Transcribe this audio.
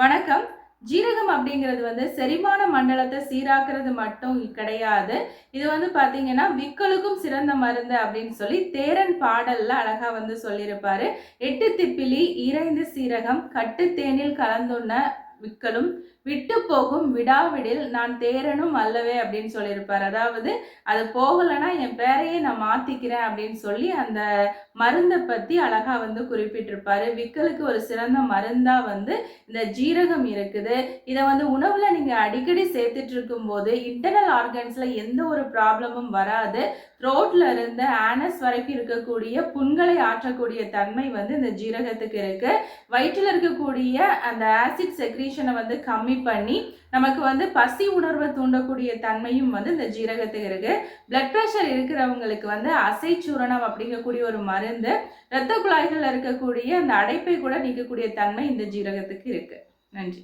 வணக்கம். ஜீரகம் அப்படிங்கிறது வந்து செரிமான மண்டலத்தை சீராக்குறது மட்டும் கிடையாது. இது வந்து பார்த்தீங்கன்னா விக்கலுக்கும் சிறந்த மருந்து அப்படின்னு சொல்லி தேரன் பாடல்ல அழகா வந்து சொல்லியிருப்பாரு. எட்டு திப்பிலி இறைந்து சீரகம் கட்டு தேனில் கலந்துண்ண விக்கலும் விட்டு போகும் விடாவிடில் நான் தேரனும் அல்லவே அப்படின்னு சொல்லியிருப்பார். அதாவது அது போகலைன்னா என் பேரையே நான் மாத்திக்கிறேன் அப்படின்னு சொல்லி அந்த மருந்தை பத்தி அழகா வந்து குறிப்பிட்டிருப்பாரு. விக்கலுக்கு ஒரு சிறந்த மருந்தா வந்து இந்த ஜீரகம் இருக்குது. இதை வந்து உணவுல நீங்க அடிக்கடி சேர்த்துட்டு இருக்கும்போது இன்டர்னல் ஆர்கன்ஸ்ல எந்த ஒரு ப்ராப்ளமும் வராது. த்ரோட்ல இருந்து ஆனஸ் வரைக்கும் இருக்கக்கூடிய புண்களை ஆற்றக்கூடிய தன்மை வந்து இந்த ஜீரகத்துக்கு இருக்கு. வயிற்றில் இருக்கக்கூடிய அந்த ஆசிட் செக்ரீஷனை வந்து கம்மி பண்ணி நமக்கு வந்து பசி உணர்வை தூண்டக்கூடிய தன்மையும் வந்து இந்த ஜீரகத்துக்கு இருக்கு. பிளட் ப்ரெஷர் இருக்கிறவங்களுக்கு வந்து அசை சூரணம் அப்படிங்கக்கூடிய ஒரு மருந்து இரத்த குழாய்களில் இருக்கக்கூடிய அந்த அடைப்பை கூட நீக்கக்கூடிய தன்மை இந்த ஜீரகத்துக்கு இருக்கு. நன்றி.